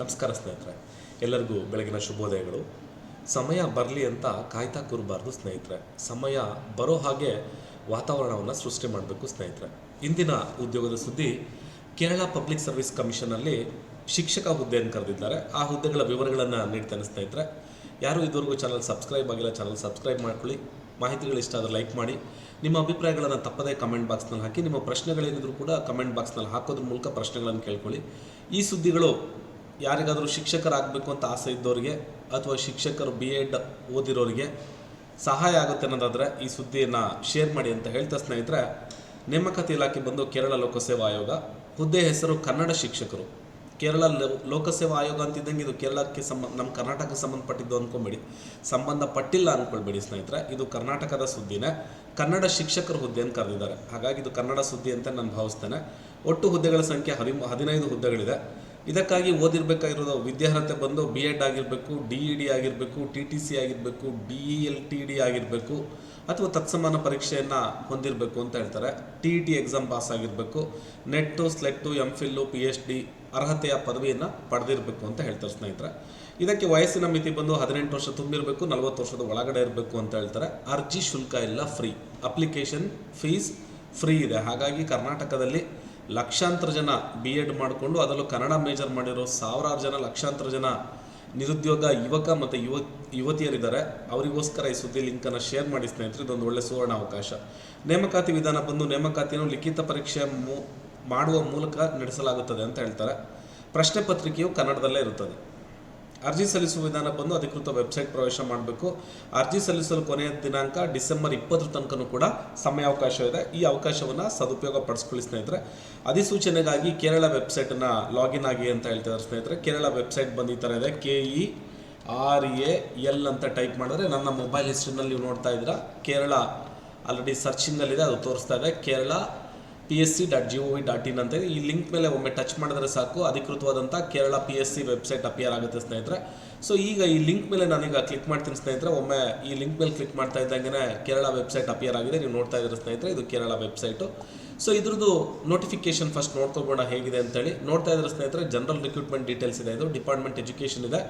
ನಮಸ್ಕಾರ ಸ್ನೇಹಿತರೆ, ಎಲ್ಲರಿಗೂ ಬೆಳಗಿನ ಶುಭೋದಯಗಳು. ಸಮಯ ಬರಲಿ ಅಂತ ಕಾಯ್ತಾ ಕೂರಬಾರ್ದು ಸ್ನೇಹಿತರೆ. ಸಮಯ ಬರೋ ಹಾಗೆ ವಾತಾವರಣವನ್ನು ಸೃಷ್ಟಿ ಮಾಡಬೇಕು ಸ್ನೇಹಿತರೆ. ಇಂದಿನ ಉದ್ಯೋಗದ ಸುದ್ದಿ, ಕೇರಳ ಪಬ್ಲಿಕ್ ಸರ್ವಿಸ್ ಕಮಿಷನಲ್ಲಿ ಶಿಕ್ಷಕ ಹುದ್ದೆಯನ್ನು ಕರೆದಿದ್ದಾರೆ. ಆ ಹುದ್ದೆಗಳ ವಿವರಗಳನ್ನು ನೀಡ್ತೇನೆ ಸ್ನೇಹಿತರೆ. ಯಾರು ಇದುವರೆಗೂ ಚಾನಲ್ ಸಬ್ಸ್ಕ್ರೈಬ್ ಆಗಿಲ್ಲ, ಚಾನಲ್ ಸಬ್ಸ್ಕ್ರೈಬ್ ಮಾಡ್ಕೊಳ್ಳಿ. ಮಾಹಿತಿಗಳು ಇಷ್ಟ ಆದರೆ ಲೈಕ್ ಮಾಡಿ. ನಿಮ್ಮ ಅಭಿಪ್ರಾಯಗಳನ್ನು ತಪ್ಪದೇ ಕಮೆಂಟ್ ಬಾಕ್ಸ್ನಲ್ಲಿ ಹಾಕಿ. ನಿಮ್ಮ ಪ್ರಶ್ನೆಗಳೇನಿದ್ರು ಕೂಡ ಕಮೆಂಟ್ ಬಾಕ್ಸ್ನಲ್ಲಿ ಹಾಕೋದ್ರ ಮೂಲಕ ಪ್ರಶ್ನೆಗಳನ್ನು ಕೇಳ್ಕೊಳ್ಳಿ. ಈ ಸುದ್ದಿಗಳು ಯಾರಿಗಾದರೂ ಶಿಕ್ಷಕರಾಗಬೇಕು ಅಂತ ಆಸೆ ಇದ್ದವರಿಗೆ ಅಥವಾ ಶಿಕ್ಷಕರು ಬಿ ಎಡ್ ಓದಿರೋರಿಗೆ ಸಹಾಯ ಆಗುತ್ತೆ ಅನ್ನೋದಾದರೆ ಈ ಸುದ್ದಿಯನ್ನು ಶೇರ್ ಮಾಡಿ ಅಂತ ಹೇಳ್ತಾ ಸ್ನೇಹಿತರೆ ನೇಮಕಾತಿ ಇಲಾಖೆ ಬಂದು ಕೇರಳ ಲೋಕಸೇವಾ ಆಯೋಗ, ಹುದ್ದೆ ಹೆಸರು ಕನ್ನಡ ಶಿಕ್ಷಕರು. ಕೇರಳ ಲೋಕಸೇವಾ ಆಯೋಗ ಅಂತಿದ್ದಂಗೆ ಇದು ಕೇರಳಕ್ಕೆ ಸಂಬಂಧ ನಮ್ಮ ಕರ್ನಾಟಕಕ್ಕೆ ಸಂಬಂಧಪಟ್ಟಿದ್ದು ಅಂದ್ಕೊಂಬೇಡಿ ಸಂಬಂಧಪಟ್ಟಿಲ್ಲ ಅಂದ್ಕೊಳ್ಬೇಡಿ ಸ್ನೇಹಿತರೆ, ಇದು ಕರ್ನಾಟಕದ ಸುದ್ದಿನೇ. ಕನ್ನಡ ಶಿಕ್ಷಕರ ಅಂತ ಕರೆದಿದ್ದಾರೆ. ಹಾಗಾಗಿ ಇದು ಕನ್ನಡ ಸುದ್ದಿ ಅಂತ ನಾನು ಭಾವಿಸ್ತೇನೆ. ಒಟ್ಟು ಹುದ್ದೆಗಳ ಸಂಖ್ಯೆ ಹದಿ ಹದಿನೈದು ಹುದ್ದೆಗಳಿದೆ. ಇದಕ್ಕಾಗಿ ಓದಿರಬೇಕಾಗಿರೋದು ವಿದ್ಯಾರ್ಹತೆ ಬಂದು ಬಿ ಎಡ್ ಆಗಿರಬೇಕು ಡಿ ಇ ಡಿ ಆಗಿರಬೇಕು ಟಿ ಟಿ ಸಿ ಆಗಿರಬೇಕು D E L T D ಆಗಿರಬೇಕು, ಅಥವಾ ತತ್ಸಮಾನ ಪರೀಕ್ಷೆಯನ್ನು ಹೊಂದಿರಬೇಕು ಅಂತ ಹೇಳ್ತಾರೆ. T E T exam pass ಆಗಿರಬೇಕು NET SLET M Phil P H D ಅರ್ಹತೆಯ ಪದವಿಯನ್ನು ಪಡೆದಿರಬೇಕು ಅಂತ ಹೇಳ್ತಾರೆ ಸ್ನೇಹಿತರೆ. ಇದಕ್ಕೆ ವಯಸ್ಸಿನ ಮಿತಿ ಬಂದು ಹದಿನೆಂಟು ವರ್ಷ ತುಂಬಿರಬೇಕು, ನಲವತ್ತು ವರ್ಷದ ಒಳಗಡೆ ಇರಬೇಕು ಅಂತ ಹೇಳ್ತಾರೆ. ಅರ್ಜಿ ಶುಲ್ಕ ಎಲ್ಲ ಫ್ರೀ ಅಪ್ಲಿಕೇಶನ್ ಫೀಸ್ ಫ್ರೀ ಇದೆ. ಹಾಗಾಗಿ ಕರ್ನಾಟಕದಲ್ಲಿ ಲಕ್ಷಾಂತರ ಜನ ಬಿ ಎಡ್ ಮಾಡಿಕೊಂಡು ಅದರಲ್ಲೂ ಕನ್ನಡ ಮೇಜರ್ ಮಾಡಿರೋ ಸಾವಿರಾರು ಜನ ಲಕ್ಷಾಂತರ ಜನ ನಿರುದ್ಯೋಗ ಯುವಕ ಮತ್ತು ಯುವ, ಯುವತಿಯರಿದ್ದಾರೆ. ಅವರಿಗೋಸ್ಕರ ಈ ಸುದ್ದಿ ಲಿಂಕನ್ನು ಶೇರ್ ಮಾಡಿ ಸ್ನೇಹಿತರೆ, ಇದೊಂದು ಒಳ್ಳೆ ಸುವರ್ಣ ಅವಕಾಶ. ನೇಮಕಾತಿ ವಿಧಾನ ಬಂದು ನೇಮಕಾತಿಯನ್ನು ಲಿಖಿತ ಪರೀಕ್ಷೆ ಮಾಡುವ ಮೂಲಕ ನಡೆಸಲಾಗುತ್ತದೆ ಅಂತ ಹೇಳ್ತಾರೆ. ಪ್ರಶ್ನೆ ಪತ್ರಿಕೆಯು ಕನ್ನಡದಲ್ಲೇ ಇರುತ್ತದೆ. ಅರ್ಜಿ ಸಲ್ಲಿಸುವ ವಿಧಾನ ಬಂದು ಅಧಿಕೃತ ವೆಬ್ಸೈಟ್ ಪ್ರವೇಶ ಮಾಡಬೇಕು. ಅರ್ಜಿ ಸಲ್ಲಿಸಲು ಕೊನೆಯ ದಿನಾಂಕ ಡಿಸೆಂಬರ್ ಇಪ್ಪತ್ತರ ತನಕನೂ ಕೂಡ ಸಮಯಾವಕಾಶ ಇದೆ. ಈ ಅವಕಾಶವನ್ನು ಸದುಪಯೋಗ ಪಡಿಸ್ಕೊಳ್ಳಿ ಸ್ನೇಹಿತರೆ. ಅಧಿಸೂಚನೆಗಾಗಿ ಕೇರಳ ವೆಬ್ಸೈಟನ್ನು ಲಾಗಿನ್ ಆಗಿ ಅಂತ ಹೇಳ್ತಿದ್ದಾರೆ ಸ್ನೇಹಿತರೆ. ಕೇರಳ ವೆಬ್ಸೈಟ್ ಬಂದು ಈ ಥರ ಇದೆ. K E R A L ಅಂತ ಟೈಪ್ ಮಾಡಿದ್ರೆ ನನ್ನ ಮೊಬೈಲ್ ಹೆಸರಿನಲ್ಲಿ ನೀವು ನೋಡ್ತಾ ಇದ್ದೀರಾ. ಕೇರಳ ಆಲ್ರೆಡಿ ಸರ್ಚಿಂಗಲ್ಲಿದೆ, ಅದು ತೋರಿಸ್ತಾ ಇದೆ. Kerala P S C dot G O V dot in ಅಂತ. ಈ ಲಿಂಕ್ ಮೇಲೆ ಒಮ್ಮೆ ಟಚ್ ಮಾಡಿದ್ರೆ ಸಾಕು. ಅಧಿಕೃತವಾದಂಥ Kerala P S C website appear ಆಗುತ್ತೆ ಸ್ನೇಹಿತರೆ. ಸೊ ಈಗ ಈ ಲಿಂಕ್ ಮೇಲೆ ನಾನೀಗ ಕ್ಲಿಕ್ ಮಾಡ್ತೀನಿ ಸ್ನೇಹಿತರೆ. ಒಮ್ಮೆ ಈ ಲಿಂಕ್ ಮೇಲೆ ಕ್ಲಿಕ್ ಮಾಡ್ತಾ ಇದ್ದಂಗೆ ಕೇರಳ ವೆಬ್ಸೈಟ್ ಅಪಿಯರ್ ಆಗಿದೆ. ನೀವು ನೋಡ್ತಾ ಇದ್ದೀರಾ ಸ್ನೇಹಿತರೆ, ಇದು ಕೇರಳ ವೆಬ್ಸೈಟು ಸೊ ಇದ್ರದ್ದು ನೋಟಿಫಿಕೇಶನ್ ಫಸ್ಟ್ ನೋಡ್ಕೊಬೋಣ ಹೇಗಿದೆ ಅಂತೇಳಿ. ನೋಡ್ತಾ ಇದ್ರೆ ಸ್ನೇಹಿತರೆ ಜನರಲ್ ರಿಕ್ರೂಟ್ಮೆಂಟ್ ಡೀಟೇಲ್ಸ್ ಇದೆ ಇದು ಡಿಪಾರ್ಟ್ಮೆಂಟ್ ಎಜುಕೇಷನ್ ಇದೆ.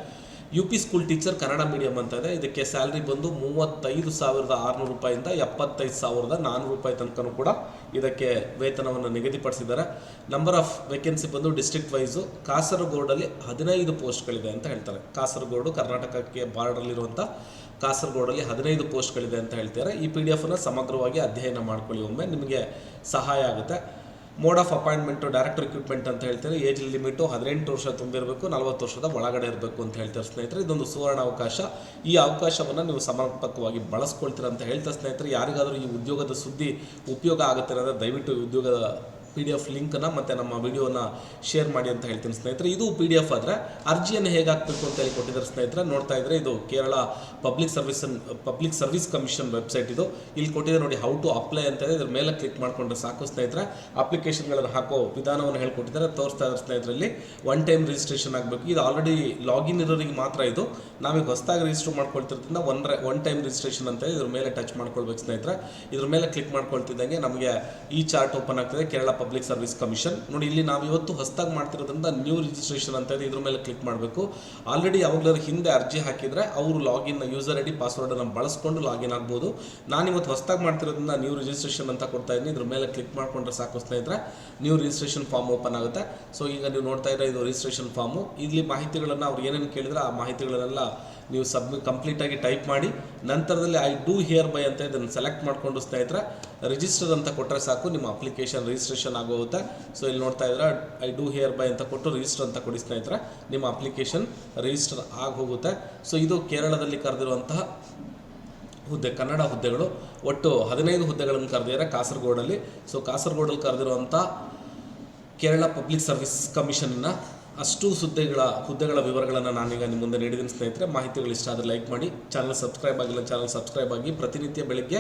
U P school teacher Kannada medium ಅಂತ ಇದೆ. ಇದಕ್ಕೆ ಸ್ಯಾಲ್ರಿ ಬಂದು ಮೂವತ್ತೈದು ಸಾವಿರದ ಆರುನೂರು ರೂಪಾಯಿಂದ ಎಪ್ಪತ್ತೈದು ಸಾವಿರದ ನಾನ್ನೂರು ರೂಪಾಯಿ ತನಕನೂ ಕೂಡ ಇದಕ್ಕೆ ವೇತನವನ್ನು ನಿಗದಿಪಡಿಸಿದ್ದಾರೆ. ನಂಬರ್ ಆಫ್ ವೇಕೆನ್ಸಿ ಬಂದು ಡಿಸ್ಟ್ರಿಕ್ಟ್ ವೈಸು ಕಾಸರಗೋಡಲ್ಲಿ ಹದಿನೈದು ಪೋಸ್ಟ್ಗಳಿದೆ ಅಂತ ಹೇಳ್ತಾರೆ. ಕಾಸರಗೋಡು, ಕರ್ನಾಟಕಕ್ಕೆ ಬಾರ್ಡರ್ಲಿರುವಂಥ ಕಾಸರಗೋಡಲ್ಲಿ ಹದಿನೈದು ಪೋಸ್ಟ್ಗಳಿದೆ ಅಂತ ಹೇಳ್ತಾರೆ. ಈ ಪಿ ಡಿ ಎಫನ್ನು ಸಮಗ್ರವಾಗಿ ಅಧ್ಯಯನ ಮಾಡ್ಕೊಳ್ಳಿ ಒಮ್ಮೆ. ನಿಮಗೆ ಸಹಾಯ ಆಗುತ್ತೆ. Mode of appointment direct recruitment ಅಂತ ಹೇಳ್ತಾರೆ ಏಜ್ ಲಿಮಿಟು ಹದಿನೆಂಟು ವರ್ಷ ತುಂಬಿರಬೇಕು, ನಲವತ್ತು ವರ್ಷದ ಒಳಗಡೆ ಇರಬೇಕು ಅಂತ ಹೇಳ್ತಾರೆ ಸ್ನೇಹಿತರೆ. ಇದೊಂದು ಸುವರ್ಣ ಅವಕಾಶ. ಈ ಅವಕಾಶವನ್ನು ನೀವು ಸಮರ್ಪಕವಾಗಿ ಬಳಸ್ಕೊಳ್ತೀರ ಅಂತ ಹೇಳ್ತಾ ಸ್ನೇಹಿತರೆ. ಯಾರಿಗಾದರೂ ಈ ಉದ್ಯೋಗದ ಸುದ್ದಿ ಉಪಯೋಗ ಆಗುತ್ತೆ ಅಂದರೆ ದಯವಿಟ್ಟು ಉದ್ಯೋಗದ ಪಿ ಡಿ ಎಫ್ ಲಿಂಕನ್ನು ಮತ್ತು ನಮ್ಮ ವಿಡಿಯೋನ ಶೇರ್ ಮಾಡಿ ಅಂತ ಹೇಳ್ತೀನಿ ಸ್ನೇಹಿತರೆ. ಇದು ಪಿ ಡಿ ಎಫ್ ಆದರೆ ಅರ್ಜಿಯನ್ನು ಹೇಗೆ ಹಾಕಬೇಕು ಅಂತ ಹೇಳಿ ಕೊಟ್ಟಿದ್ದಾರೆ ಸ್ನೇಹಿತರೆ. ನೋಡ್ತಾ ಇದ್ರೆ ಇದು Kerala public service public service commission website ಇದು. ಇಲ್ಲಿ ಕೊಟ್ಟಿದೆ ನೋಡಿ ಹೌ ಟು ಅಪ್ಲೈ ಅಂತ ಇದೆ ಇದ್ರ ಮೇಲೆ ಕ್ಲಿಕ್ ಮಾಡಿಕೊಂಡ್ರೆ ಸಾಕು ಸ್ನೇಹಿತರೆ. ಅಪ್ಲಿಕೇಶನ್ಗಳನ್ನು ಹಾಕೋ ವಿಧಾನವನ್ನು ಹೇಳ್ಕೊಟ್ಟಿದ್ದಾರೆ ತೋರಿಸ್ತಾ ಇದ್ದಾರೆ ಸ್ನೇಹಿತರಲ್ಲಿ ಒನ್ ಟೈಮ್ ರಿಜಿಸ್ಟ್ರೇಷನ್ ಆಗಬೇಕು. ಇದು ಆಲ್ರೆಡಿ ಲಾಗಿನ್ ಇರೋರಿಗೆ ಮಾತ್ರ ಇದು. ನಾವೀಗ ಹೊಸದಾಗಿ ರಿಜಿಸ್ಟರ್ ಮಾಡ್ಕೊಳ್ತಿರೋದ್ರಿಂದ ಒನ್ ಒನ್ ಟೈಮ್ ರಿಜಿಸ್ಟ್ರೇಷನ್ ಅಂತ ಇದ್ರ ಮೇಲೆ ಟಚ್ ಮಾಡ್ಕೊಳ್ಬೇಕು ಸ್ನೇಹಿತರೆ. ಇದ್ರ ಮೇಲೆ ಕ್ಲಿಕ್ ಮಾಡ್ಕೊಳ್ತಿದ್ದಂಗೆ ನಮಗೆ ಈ ಚಾರ್ಟ್ ಓಪನ್ ಆಗ್ತದೆ. ಕೇರಳ ಪಬ್ಲಿಕ್ ಸರ್ವಿಸ್ ಕಮಿಷನ್ ನೋಡಿ, ಇಲ್ಲಿ ನಾವು ಇವತ್ತು ಹೊಸದಾಗಿ ಮಾಡ್ತಿರೋದ್ರಿಂದ ನ್ಯೂ ರಿಜಿಸ್ಟ್ರೇಷನ್ ಅಂತ ಇದೆ ಇದ್ರ ಮೇಲೆ ಕ್ಲಿಕ್ ಮಾಡಬೇಕು. ಆಲ್ರೆಡಿ ಯಾವಾಗಲಾದ್ರು ಹಿಂದೆ ಅರ್ಜಿ ಹಾಕಿದರೆ ಅವರು ಲಾಗಿನ್ ಯೂಸರ್ ಐ ಡಿ ಪಾಸ್ವರ್ಡನ್ನು ಬಳಸ್ಕೊಂಡು ಲಾಗಿನ್ ಆಗ್ಬೋದು. ನಾನು ಇವತ್ತು ಹೊಸದಾಗಿ ಮಾಡ್ತಿರೋದ್ರಿಂದ ನ್ಯೂ ರಿಜಿಸ್ಟ್ರೇಷನ್ ಅಂತ ಕೊಡ್ತಾ ಇದ್ದೀನಿ. ಇದ್ರ ಮೇಲೆ ಕ್ಲಿಕ್ ಮಾಡಿಕೊಂಡ್ರೆ ಸಾಕು ಸ್ನೇಹಿತರೆ. ನ್ಯೂ ರಿಜಿಸ್ಟ್ರೇಷನ್ ಫಾರ್ಮ್ ಓಪನ್ ಆಗುತ್ತೆ. ಸೊ ಈಗ ನೀವು ನೋಡ್ತಾ ಇದ್ರೆ ಇದು ರಿಜಿಸ್ಟ್ರೇಷನ್ ಫಾರ್ಮು ಇಲ್ಲಿ ಮಾಹಿತಿಗಳನ್ನು ಅವ್ರು ಏನೇನು ಕೇಳಿದ್ರೆ ಆ ಮಾಹಿತಿಗಳನ್ನೆಲ್ಲ ನೀವು ಸಬ್ಮಿ ಕಂಪ್ಲೀಟಾಗಿ ಟೈಪ್ ಮಾಡಿ, ನಂತರದಲ್ಲಿ ಐ ಡೂ ಹಿಯರ್ ಬೈ ಅಂತ ಇದನ್ನು ಸೆಲೆಕ್ಟ್ ಮಾಡಿಕೊಂಡು ಸ್ನೇಹಿತರೆ ರಿಜಿಸ್ಟರ್ ಅಂತ ಕೊಟ್ಟರೆ ಸಾಕು. ನಿಮ್ಮ ಅಪ್ಲಿಕೇಶನ್ ರಿಜಿಸ್ಟ್ರೇಷನ್ ಆಗೋಗುತ್ತೆ. ಸೊ ಇಲ್ಲಿ ನೋಡ್ತಾ ಇದ್ರೆ ಐ ಡೂ ಹಿಯರ್ ಬೈ ಅಂತ ಕೊಟ್ಟು ರಿಜಿಸ್ಟರ್ ಅಂತ ಕೊಡಿ ಸ್ನೇಹಿತರೆ. ನಿಮ್ಮ ಅಪ್ಲಿಕೇಶನ್ ರಿಜಿಸ್ಟರ್ ಆಗಿ ಹೋಗುತ್ತೆ ಸೊ ಇದು ಕೇರಳದಲ್ಲಿ ಕರೆದಿರುವಂತಹ ಹುದ್ದೆ, ಕನ್ನಡ ಹುದ್ದೆಗಳು. ಒಟ್ಟು ಹದಿನೈದು ಹುದ್ದೆಗಳನ್ನು ಕರೆದಿದ್ದಾರೆ ಕಾಸರಗೋಡಲ್ಲಿ. ಸೊ ಕಾಸರಗೋಡಲ್ಲಿ ಕರೆದಿರುವಂಥ ಕೇರಳ ಪಬ್ಲಿಕ್ ಸರ್ವಿಸ್ ಕಮಿಷನ್ನ ಅಷ್ಟು ಸುದ್ದಿಗಳ, ಹುದ್ದೆಗಳ ವಿವರಗಳನ್ನು ನಾನೀಗ ನಿಮ್ಮ ಮುಂದೆ ನೀಡಿದ್ದೀನಿ ಸ್ನೇಹಿತರೆ. ಮಾಹಿತಿಗಳು ಇಷ್ಟ ಆದರೆ ಲೈಕ್ ಮಾಡಿ. ಚಾನಲ್ ಸಬ್ಸ್ಕ್ರೈಬ್ ಆಗಿಲ್ಲ ಚಾನಲ್ ಸಬ್ಸ್ಕ್ರೈಬ್ ಆಗಿ. ಪ್ರತಿನಿತ್ಯ ಬೆಳಗ್ಗೆ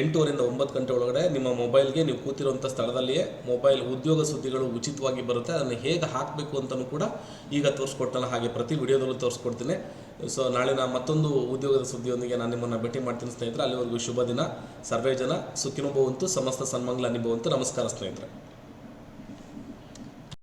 ಎಂಟೂವರಿಂದ ಒಂಬತ್ತು ಗಂಟೆ ಒಳಗಡೆ ನಿಮ್ಮ ಮೊಬೈಲ್ಗೆ ನೀವು ಕೂತಿರುವಂಥ ಸ್ಥಳದಲ್ಲಿಯೇ ಮೊಬೈಲ್ ಉದ್ಯೋಗ ಸುದ್ದಿಗಳು ಉಚಿತವಾಗಿ ಬರುತ್ತೆ. ಅದನ್ನು ಹೇಗೆ ಹಾಕಬೇಕು ಅಂತಲೂ ಕೂಡ ಈಗ ತೋರಿಸ್ಕೊಡ್ತಾನೆ ಹಾಗೆ ಪ್ರತಿ ವಿಡಿಯೋದಲ್ಲೂ ತೋರಿಸ್ಕೊಡ್ತೀನಿ. ಸೊ ನಾಳೆ ನಾನು ಮತ್ತೊಂದು ಉದ್ಯೋಗದ ಸುದ್ದಿಯೊಂದಿಗೆ ನಾನು ನಿಮ್ಮನ್ನು ಭೇಟಿ ಮಾಡ್ತೀನಿ ಸ್ನೇಹಿತರೆ. ಅಲ್ಲಿವರೆಗೂ ಶುಭ ದಿನ. ಸರ್ವೇ ಜನ ಸುಖಿನುಭವಂತು, ಸಮಸ್ತ ಸನ್ಮಂಗ್ಲ ಅನುಭವಂತು ನಮಸ್ಕಾರ ಸ್ನೇಹಿತರೆ.